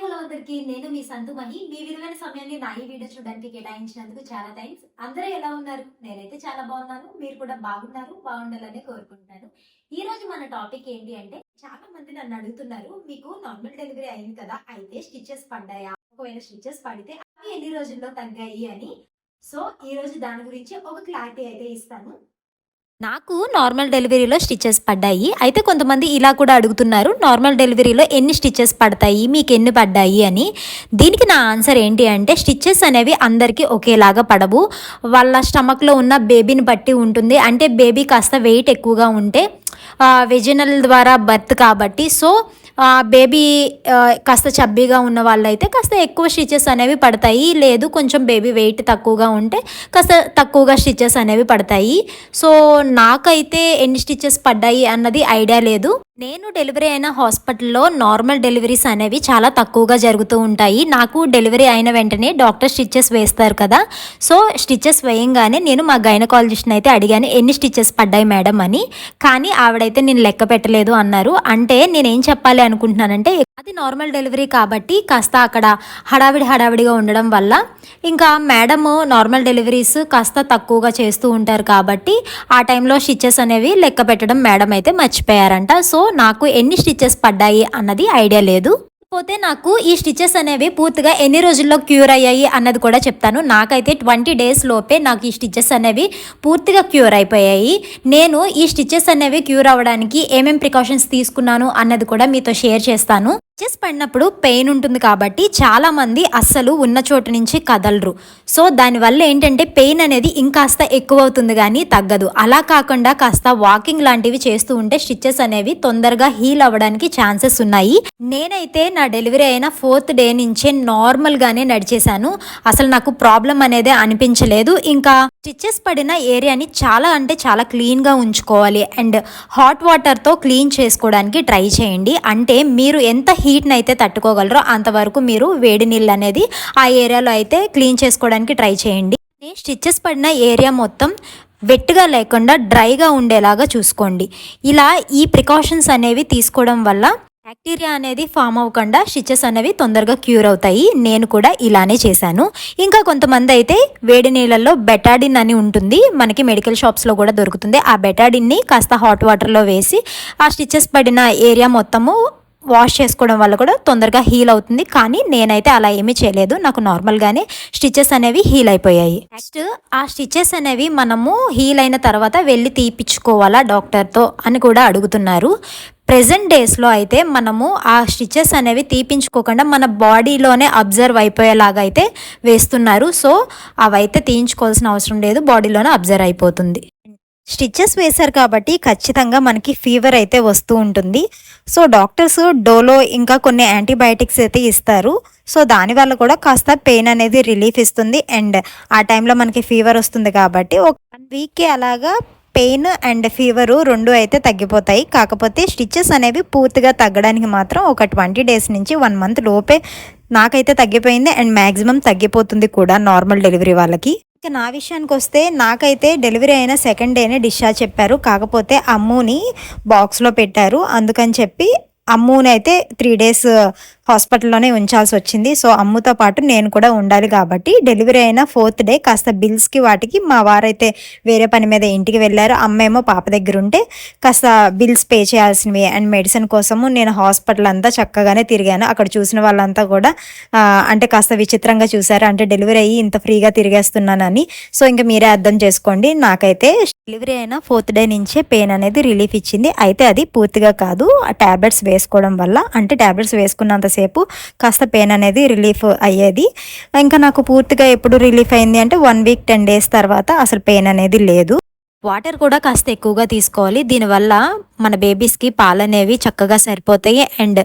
Hello అందరికి నేను మీ సంతుమణి మీ విలువైన సమయాన్ని నా ఈ వీడియో చూడడానికి కేటాయించినందుకు చాలా థ్యాంక్స్. అందరూ ఎలా ఉన్నారు? నేనైతే చాలా బాగున్నాను. మీరు కూడా బాగున్నారు. బాగుండాలని కోరుకుంటున్నాను. ఈ రోజు మన టాపిక్ ఏంటి అంటే చాలా మంది నన్ను అడుగుతున్నారు మీకు నార్మల్ డెలివరీ అయింది కదా అయితే స్టిచెస్ పడ్డాయా? ఒకవేళ స్టిచెస్ పడితే అవి ఎన్ని రోజుల్లో తగ్గాయి అని. సో ఈ రోజు దాని గురించి ఒక క్లారిటీ అయితే ఇస్తాను. నాకు నార్మల్ డెలివరీలో స్టిచెస్ పడ్డాయి. అయితే కొంతమంది ఇలా కూడా అడుగుతున్నారు నార్మల్ డెలివరీలో ఎన్ని స్టిచెస్ పడతాయి? మీకు ఎన్ని పడ్డాయి? అని. దీనికి నా ఆన్సర్ ఏంటి అంటే స్టిచెస్ అనేవి అందరికీ ఒకేలాగా పడవు. వాళ్ళ స్టమక్లో ఉన్న బేబీని బట్టి ఉంటుంది. అంటే బేబీ కాస్త వెయిట్ ఎక్కువగా ఉంటే వెజినల్ ద్వారా బర్త్ కాబట్టి. సో బేబీ కాస్త చబ్బీగా ఉన్న వాళ్ళైతే కాస్త ఎక్కువ స్టిచెస్ అనేవి పడతాయి. లేదు కొంచెం బేబీ వెయిట్ తక్కువగా ఉంటే కాస్త తక్కువగా స్టిచెస్ అనేవి పడతాయి. సో నాకైతే ఎన్ని స్టిచెస్ పడ్డాయి అన్నది ఐడియా లేదు. నేను డెలివరీ అయిన హాస్పిటల్లో నార్మల్ డెలివరీస్ అనేవి చాలా తక్కువగా జరుగుతూ ఉంటాయి. నాకు డెలివరీ అయిన వెంటనే డాక్టర్ స్టిచెస్ వేస్తారు కదా. సో స్టిచెస్ వేయంగానే నేను మా గైనకాలజిస్ట్ని అయితే అడిగాను ఎన్ని స్టిచెస్ పడ్డాయి మేడం అని? కానీ ఆవిడైతే నేను లెక్క పెట్టలేదు అన్నారు. అంటే నేనేం చెప్పాలి అనుకుంటున్నానంటే అది నార్మల్ డెలివరీ కాబట్టి కాస్త అక్కడ హడావిడి హడావిడిగా ఉండడం వల్ల ఇంకా మేడం నార్మల్ డెలివరీస్ కాస్త తక్కువగా చేస్తూ ఉంటారు కాబట్టి ఆ టైంలో స్టిచెస్ అనేవి లెక్క పెట్టడం మేడం అయితే మర్చిపోయారంట. సో నాకు ఎన్ని స్టిచెస్ పడ్డాయి అన్నది ఐడియా లేదు. పోతే నాకు ఈ స్టిచెస్ అనేవి పూర్తిగా ఎన్ని రోజుల్లో క్యూర్ అయ్యాయి అన్నది కూడా చెప్తాను. నాకైతే ట్వంటీ డేస్ లోపే నాకు ఈ స్టిచెస్ అనేవి పూర్తిగా క్యూర్ అయిపోయాయి. నేను ఈ స్టిచెస్ అనేవి క్యూర్ అవ్వడానికి ఏమేం ప్రికాషన్స్ తీసుకున్నాను అన్నది కూడా మీతో షేర్ చేస్తాను. స్టిచ్చెస్ పడినప్పుడు పెయిన్ ఉంటుంది కాబట్టి చాలామంది అస్సలు ఉన్న చోటు నుంచి కదలరు. సో దానివల్ల ఏంటంటే పెయిన్ అనేది ఇంకాస్త ఎక్కువ అవుతుంది కానీ తగ్గదు. అలా కాకుండా కాస్త వాకింగ్ లాంటివి చేస్తూ ఉంటే స్టిచ్చెస్ అనేవి తొందరగా హీల్ అవ్వడానికి ఛాన్సెస్ ఉన్నాయి. నేనైతే నా డెలివరీ అయిన ఫోర్త్ డే నుంచే నార్మల్గానే నడిచేశాను. అసలు నాకు ప్రాబ్లం అనేది అనిపించలేదు. ఇంకా స్టిచ్చెస్ పడిన ఏరియాని చాలా అంటే చాలా క్లీన్గా ఉంచుకోవాలి. అండ్ హాట్ వాటర్తో క్లీన్ చేసుకోవడానికి ట్రై చేయండి. అంటే మీరు ఎంత హీ హీట్ని అయితే తట్టుకోగలరో అంతవరకు మీరు వేడి నీళ్ళు అనేది ఆ ఏరియాలో అయితే క్లీన్ చేసుకోవడానికి ట్రై చేయండి. స్టిచ్చెస్ పడిన ఏరియా మొత్తం వెట్టుగా లేకుండా డ్రైగా ఉండేలాగా చూసుకోండి. ఇలా ఈ ప్రికాషన్స్ అనేవి తీసుకోవడం వల్ల బ్యాక్టీరియా అనేది ఫామ్ అవ్వకుండా స్టిచెస్ అనేవి తొందరగా క్యూర్ అవుతాయి. నేను కూడా ఇలానే చేశాను. ఇంకా కొంతమంది అయితే వేడి నీళ్ళల్లో బెటాడిన్ అని ఉంటుంది. మనకి మెడికల్ షాప్స్లో కూడా దొరుకుతుంది. ఆ బెటాడిన్ని కాస్త హాట్ వాటర్లో వేసి ఆ స్టిచెస్ పడిన ఏరియా మొత్తము వాష్ చేసుకోవడం వల్ల కూడా తొందరగా హీల్ అవుతుంది. కానీ నేనైతే అలా ఏమీ చేయలేదు. నాకు నార్మల్గానే స్టిచెస్ అనేవి హీల్ అయిపోయాయి. నెక్స్ట్ ఆ స్టిచెస్ అనేవి మనము హీల్ అయిన తర్వాత వెళ్ళి తీపిచ్చుకోవాలా డాక్టర్తో అని కూడా అడుగుతున్నారు. ప్రజెంట్ డేస్లో అయితే మనము ఆ స్టిచెస్ అనేవి తీపించుకోకుండా మన బాడీలోనే అబ్జర్వ్ అయిపోయేలాగా అయితే వేస్తున్నారు. సో అవైతే తీయించుకోవాల్సిన అవసరం లేదు. బాడీలోనే అబ్జర్వ్ అయిపోతుంది. స్టిచ్చెస్ వేశారు కాబట్టి ఖచ్చితంగా మనకి ఫీవర్ అయితే వస్తూ ఉంటుంది. సో డాక్టర్స్ డోలో ఇంకా కొన్ని యాంటీబయాటిక్స్ అయితే ఇస్తారు. సో దానివల్ల కూడా కాస్త పెయిన్ అనేది రిలీఫ్ ఇస్తుంది. అండ్ ఆ టైంలో మనకి ఫీవర్ వస్తుంది కాబట్టి ఒక వన్ వీక్కి అలాగా పెయిన్ అండ్ ఫీవరు రెండు అయితే తగ్గిపోతాయి. కాకపోతే స్టిచ్చెస్ అనేవి పూర్తిగా తగ్గడానికి మాత్రం ఒక ట్వంటీ డేస్ నుంచి వన్ మంత్ లోపే నాకైతే తగ్గిపోయింది. అండ్ మ్యాక్సిమం తగ్గిపోతుంది కూడా నార్మల్ డెలివరీ వాళ్ళకి. ఇక నా విషయానికి వస్తే నాకైతే డెలివరీ అయిన సెకండ్ డేనే డిశ్చార్జ్ చెప్పారు. కాకపోతే అమ్ముని బాక్స్లో పెట్టారు. అందుకని చెప్పి అమ్ముని అయితే త్రీ డేస్ హాస్పిటల్లోనే ఉంచాల్సి వచ్చింది. సో అమ్ముతో పాటు నేను కూడా ఉండాలి కాబట్టి డెలివరీ అయిన ఫోర్త్ డే కాస్త బిల్స్కి వాటికి మా వారైతే వేరే పని మీద ఇంటికి వెళ్ళారు. అమ్మేమో పాప దగ్గర ఉంటే కాస్త బిల్స్ పే చేయాల్సినవి అండ్ మెడిసిన్ కోసము నేను హాస్పిటల్ అంతా చక్కగానే తిరిగాను. అక్కడ చూసిన వాళ్ళంతా కూడా అంటే కాస్త విచిత్రంగా చూసారు అంటే డెలివరీ అయ్యి ఇంత ఫ్రీగా తిరిగేస్తున్నానని. సో ఇంకా మీరే అర్థం చేసుకోండి. నాకైతే డెలివరీ అయిన ఫోర్త్ డే నుంచే పెయిన్ అనేది రిలీఫ్ ఇచ్చింది. అయితే అది పూర్తిగా కాదు. ఆ ట్యాబ్లెట్స్ వేసుకోవడం వల్ల అంటే ట్యాబ్లెట్స్ వేసుకున్నంతసేపు కాస్త పెయిన్ అనేది రిలీఫ్ అయ్యేది. ఇంకా నాకు పూర్తిగా ఎప్పుడు రిలీఫ్ అయింది అంటే వన్ వీక్ టెన్ డేస్ తర్వాత అసలు పెయిన్ అనేది లేదు. వాటర్ కూడా కాస్త ఎక్కువగా తీసుకోవాలి. దీనివల్ల మన బేబీస్కి పాలు అనేవి చక్కగా సరిపోతాయి అండ్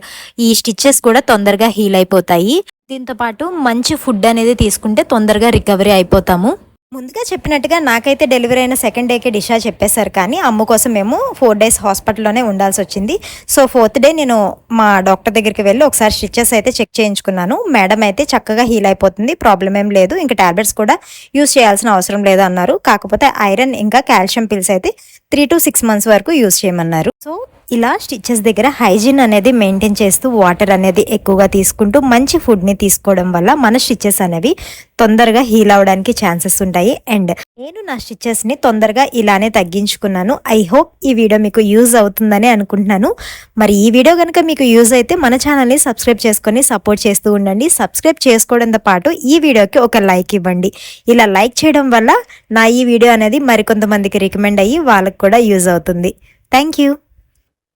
ఈ స్టిచ్చెస్ కూడా తొందరగా హీల్ అయిపోతాయి. దీంతో పాటు మంచి ఫుడ్ అనేది తీసుకుంటే తొందరగా రికవరీ అయిపోతాము. ముందుగా చెప్పినట్టుగా నాకైతే డెలివరీ అయిన సెకండ్ డేకే డిశ్చార్జ్ చెప్పేశారు కానీ అమ్మ కోసం మేము ఫోర్ డేస్ హాస్పిటల్లోనే ఉండాల్సి వచ్చింది. సో ఫోర్త్ డే నేను మా డాక్టర్ దగ్గరికి వెళ్ళి ఒకసారి స్టిచ్చెస్ అయితే చెక్ చేయించుకున్నాను. మేడం అయితే చక్కగా హీల్ అయిపోతుంది ప్రాబ్లం ఏం లేదు ఇంకా టాబ్లెట్స్ కూడా యూస్ చేయాల్సిన అవసరం లేదు అన్నారు. కాకపోతే ఐరన్ ఇంకా కాల్షియం పిల్స్ అయితే త్రీ టు సిక్స్ మంత్స్ వరకు యూస్ చేయమన్నారు. సో ఇలా స్టిచ్చెస్ దగ్గర హైజీన్ అనేది మెయింటైన్ చేస్తూ వాటర్ అనేది ఎక్కువగా తీసుకుంటూ మంచి ఫుడ్ని తీసుకోవడం వల్ల మన స్టిచ్చెస్ అనేవి తొందరగా హీల్ అవడానికి ఛాన్సెస్ ఉంటాయి. అండ్ నేను నా స్టిచెస్ని తొందరగా ఇలానే తగ్గించుకున్నాను. ఐ హోప్ ఈ వీడియో మీకు యూజ్ అవుతుందని అనుకుంటున్నాను. మరి ఈ వీడియో కనుక మీకు యూజ్ అయితే మన ఛానల్ని సబ్స్క్రైబ్ చేసుకొని సపోర్ట్ చేస్తూ ఉండండి. సబ్స్క్రైబ్ చేసుకోవడంతో పాటు ఈ వీడియోకి ఒక లైక్ ఇవ్వండి. ఇలా లైక్ చేయడం వల్ల నా ఈ వీడియో అనేది మరికొంతమందికి రికమెండ్ అయ్యి వాళ్ళకి కూడా యూజ్ అవుతుంది. Thank you